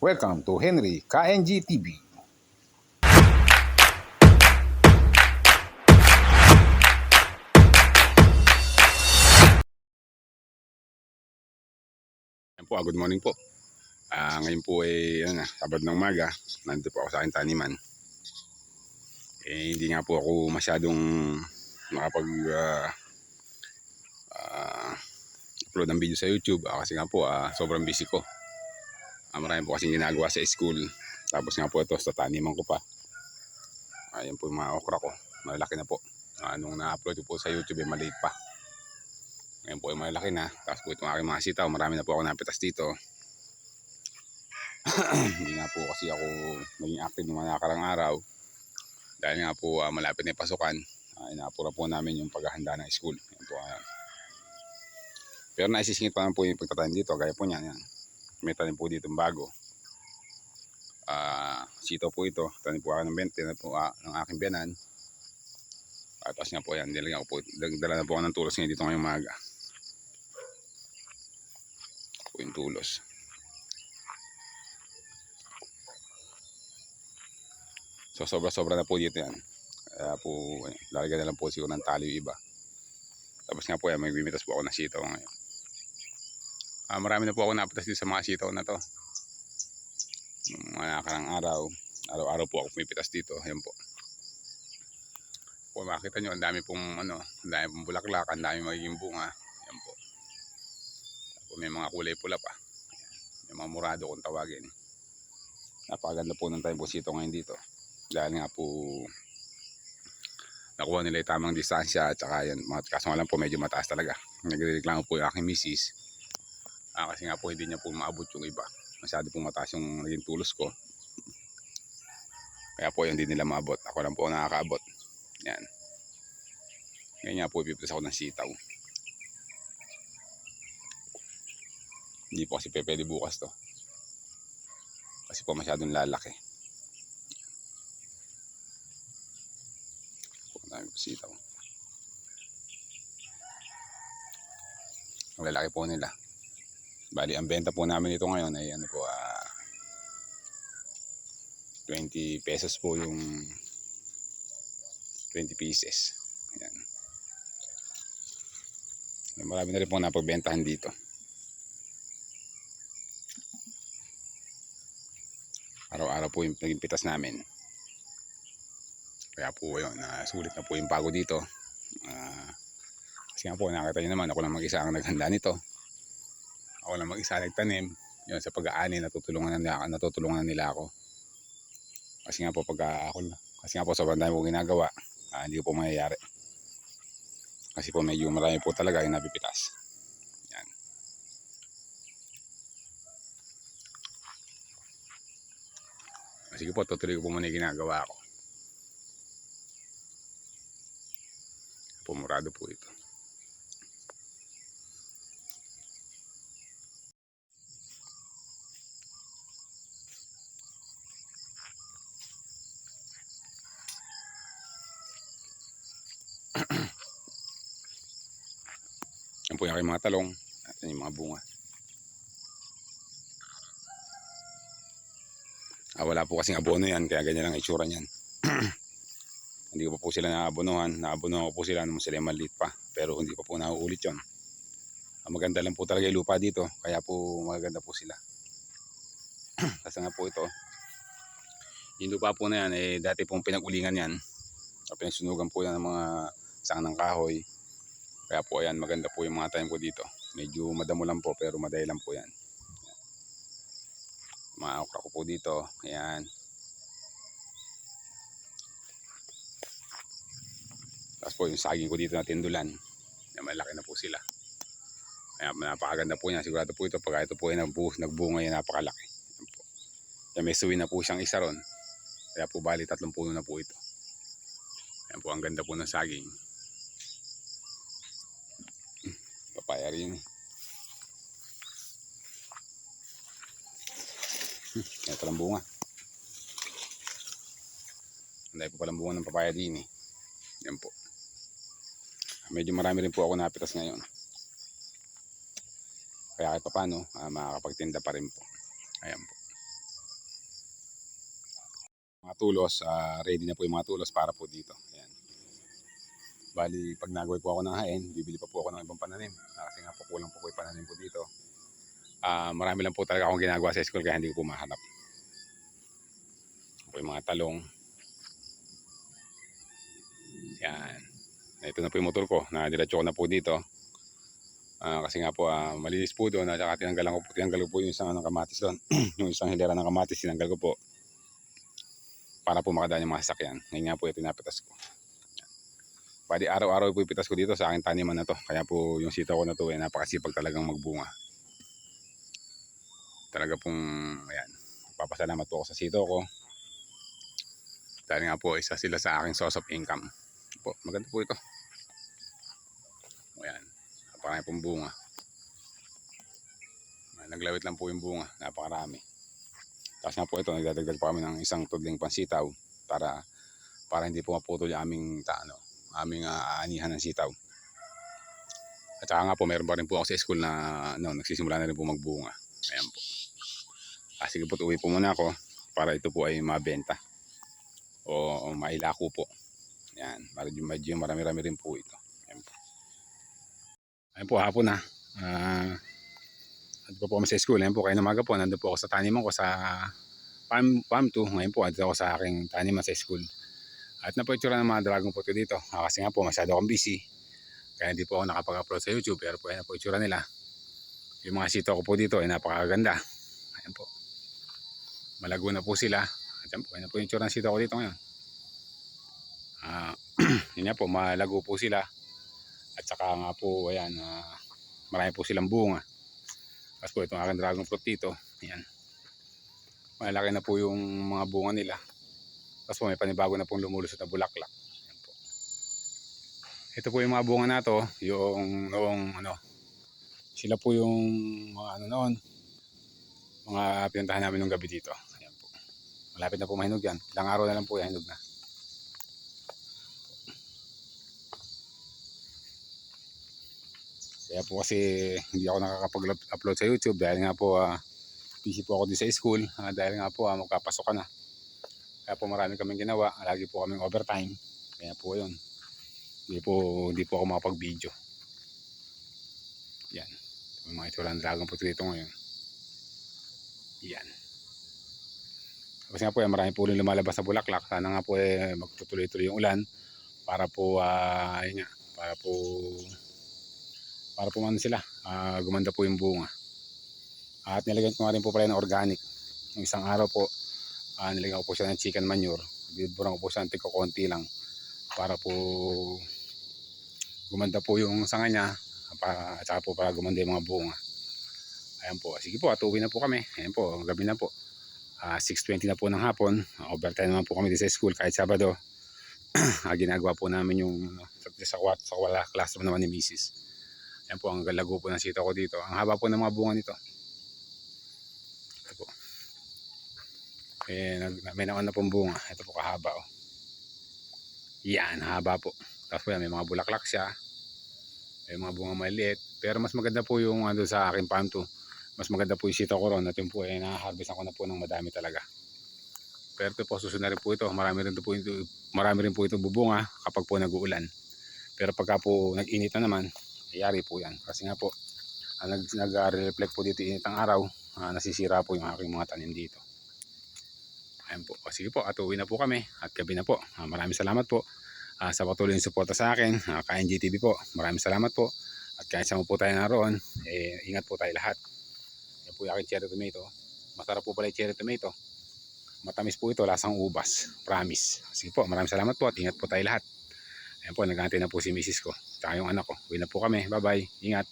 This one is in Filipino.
Welcome to Henry KNG TV. Ayan ah, good morning po. Ah, ngayon po ay ano na, sabad ng umaga. Nandito po ako sa aking taniman. Eh, hindi nga po ako masyadong nakapag ah, ah, upload ng video sa YouTube ah, kasi nga po ah, sobrang busy ko. Ah, marami po kasing ginagawa sa school. Tapos nga po ito sa taniman ko pa. Ayan po yung mga okra ko. Malalaki na po. Ah, nung na-upload po sa YouTube ay maliit pa. Ngayon po ay malaki na. Tapos po itong aking mga sitaw. Marami na po ako napitas dito. Hindi nga po kasi ako naging active ng mga nakarang araw. Dahil nga po ah, malapit na pasukan. Uh, inaapura po namin yung paghahanda ng school. Yan po, ayan. Pero naisisingit pa naman po yung pagtatanim dito. Gaya po niyan. Yan. May tanim po dito bago. Ah, sitaw po ito. Tanim po ako ng 20 na po ah, ng aking biyanan. At tapos nga po yan, nilagyan po, dala na po ako ng tulos ngayon dito ngayong maga. Po yung tulos. So sobra-sobra na po dito yan. Kaya po, eh, lalagyan na lang po siguro ng tali yung iba. Tapos nga po yan, may bimitas po ako ng sitaw ngayon. Ah, marami na po ako napitas dito sa mga sitaw na to. Mga nakarang araw, araw-araw po ako pumipitas dito. Ayan po. Kung makita nyo, ang dami pong ano, ang dami pong bulaklak, ang dami magiging bunga. Ayan po. Tapos may mga kulay pula pa. Ayan. May mga murado kung tawagin. Napakaganda po ng time po sito ngayon dito. Dahil nga po nakuha nila yung tamang distansya at saka yan, mga kaso nga lang po medyo mataas talaga. Nagreklamo po yung aking misis. Ah, kasi nga po hindi niya po maabot yung iba. Masyado po mataas yung naging tulos ko. Kaya po yun hindi nila maabot. Ako lang po nakakaabot. Yan. Ngayon nga po ipipitas ako ng sitaw. Hindi po kasi pwede bukas to. Kasi po masyadong lalaki. Dami po sitaw. Ang lalaki po nila. Bali, ang benta po namin ito ngayon ay ano po, ah, 20 pesos po yung 20 pieces. Ayan. Marami na rin po napagbentahan dito. Araw-araw po yung naging pitas namin. Kaya po yun, uh, sulit na po yung pago dito. Ah, kasi nga po, nakita nyo naman, ako lang mag-isa ang naghanda nito. Ako lang mag-isa nagtanim. Yun, sa pag-aani, natutulungan na nila, natutulungan na nila ako. Kasi nga po, pag ako, kasi nga po, sobrang dami po ginagawa ah, hindi ko po mayayari. Kasi po medyo marami po talaga yung napipitas. Yan. Sige po, tutuloy ko po muna yung ginagawa ko. Pumurado po ito. Po yung aking mga talong. At yung mga bunga. Ah, wala po kasing abono yan, kaya ganyan lang ang itsura niyan. hindi ko pa po sila naabonohan. Naabonohan ko po sila nung sila maliit pa. Pero hindi pa po nauulit yon. Ah, maganda lang po talaga yung lupa dito. Kaya po magaganda po sila. Kasi nga po ito. Yung lupa po na yan, eh, dati pong pinag-ulingan yan. Pinagsunugan po yan ng mga sang ng kahoy. Kaya po ayan, maganda po yung mga time ko dito. Medyo madamo lang po pero maday lang po yan. Mga okra ko po dito. Ayan. Tapos po yung saging ko dito na tindulan. Ayan, malaki na po sila. Ayan, napakaganda po niya. Sigurado po ito pag ito po ay nagbu- nagbunga yan, napakalaki. Ayan po. Ayan, may suwi na po siyang isa ron. Kaya po bali tatlong puno na po ito. Ayan po, ang ganda po ng saging. Papaya rin. Hmm, ito lang bunga. Ang po palang bunga ng papaya din eh. Yan po. Medyo marami rin po ako napitas ngayon. Kaya kahit pa paano, ah, makakapagtinda pa rin po. Ayan po. tulos, ah, ready na po yung mga tulos para po dito. Ayan. Bali, pag nagawin po ako ng hain, bibili pa po ako ng ibang pananim. Ah, kasi nga po kulang po po yung pananim po dito. Ah, marami lang po talaga akong ginagawa sa school kaya hindi ko po mahanap. Po yung mga talong. Yan. Ito na po yung motor ko. Nadiretso ko na po dito. Ah, kasi nga po ah, malinis po doon at saka tinanggalan ko po, tinanggal ko po yung isang ano, kamatis doon. yung isang hilera ng kamatis tinanggal ko po para po makadaan yung mga sasakyan. Ngayon nga po yung tinapitas ko. Pwede araw-araw po ipitas ko dito sa aking taniman na to. Kaya po yung sitaw ko na to ay napakasipag talagang magbunga. Talaga pong, ayan, papasalamat po ako sa sitaw ko. Dahil nga po, isa sila sa aking source of income. Po, maganda po ito. Ayan, napakarami pong bunga. Naglawit lang po yung bunga, napakarami. Tapos nga po ito, nagdadagdag pa kami ng isang tudling pansitaw para para hindi po maputol yung aming ta, ano, aming uh, aanihan ng sitaw. At saka nga po, meron pa rin po ako sa school na no, nagsisimula na rin po magbunga. Ayan po. Ah, sige po, uwi po muna ako para ito po ay mabenta. O, o mailako po. Ayan, medyo, medyo marami-rami rin po ito. Ayan po. Ayan po, hapon na. Ah, nandun po po kami sa school. Ayan po, kayo namaga po. Nandun po ako sa taniman ko sa farm, farm 2. Ngayon po, nandun ako sa aking taniman sa school. At napaitsura ng mga dragon fruit ko dito. Ah, kasi nga po, masyado akong busy. Kaya hindi po ako nakapag-upload sa YouTube. Pero po, ayan po itsura nila. Yung mga sito ko po dito ay napakaganda. Ayan po. Malago na po sila. At yan po, ayan po yung itsura ng sito ko dito ngayon. Ah, yun po, malago po sila. At saka nga po, ayan, ah, marami po silang bunga. Tapos po, itong aking dragon fruit dito. Ayan. Malaki na po yung mga bunga nila. Tapos po may panibago na pong lumulusot na bulaklak. Ayan po. Ito po yung mga bunga na to, yung noong ano, sila po yung mga ano noon, mga pinuntahan namin nung gabi dito. Ayan po. Malapit na po mahinog yan. Ilang araw na lang po yan, hinog na. Kaya po kasi hindi ako nakakapag-upload sa YouTube dahil nga po ah, busy po ako din sa school ah, dahil nga po ah, magkapasok ka na. Kaya po marami kaming ginawa. Lagi po kaming overtime. Kaya po yun. Hindi po, hindi po ako makapag-video. Yan. Yung mga itsura dragon fruit dito ngayon. Yan. Kasi nga po, eh, marami po rin lumalabas na bulaklak. Sana nga po eh, magtutuloy-tuloy yung ulan para po, ah, yun nga, para po, para po ano sila, ah, gumanda po yung bunga. At nilagyan ko nga rin po pala ng organic. Yung isang araw po, uh, nilagyan ko po siya ng chicken manure. Binuburan ko po siya ng konti lang para po gumanda po yung sanga niya para, at saka po para gumanda yung mga bunga. Ayan po. Sige po, at uwi na po kami. Ayan po, gabi na po. Ah, 6.20 na po ng hapon. Overtime naman po kami sa school kahit Sabado. Ah, ginagawa po namin yung ano, sa, kwat- sa wala classroom naman ni Mrs. Ayan po, ang galago po ng sita ko dito. Ang haba po ng mga bunga nito. Ito po. Eh, nag, may naman na pong bunga. Ito po kahaba oh. Yan, haba po. Tapos po yan, may mga bulaklak siya. May mga bunga maliit. Pero mas maganda po yung ano sa akin farm to. Mas maganda po yung sitaw ko ron. At yun po, eh, na-harvestan ko na po ng madami talaga. Pero ito po, susunod na rin po ito. Marami rin, po ito, marami rin po ito bubunga kapag po nag-uulan. Pero pagka po nag-init na naman, yari po yan. Kasi nga po, nag, nag-reflect po dito init ang araw, ah, nasisira po yung aking mga tanim dito. Ayan po. O sige po, at uwi na po kami. At gabi na po. Ah, maraming salamat po ah, sa patuloy ng suporta sa akin. Ah, KNGTV po. Maraming salamat po. At kahit saan po tayo naroon, eh, ingat po tayo lahat. Yan po yung aking cherry tomato. Masarap po pala yung cherry tomato. Matamis po ito, lasang ubas. Promise. Sige po, maraming salamat po at ingat po tayo lahat. Ayan po, nagantay na po si misis ko. Tsaka yung anak ko. Uwi na po kami. Bye-bye. Ingat.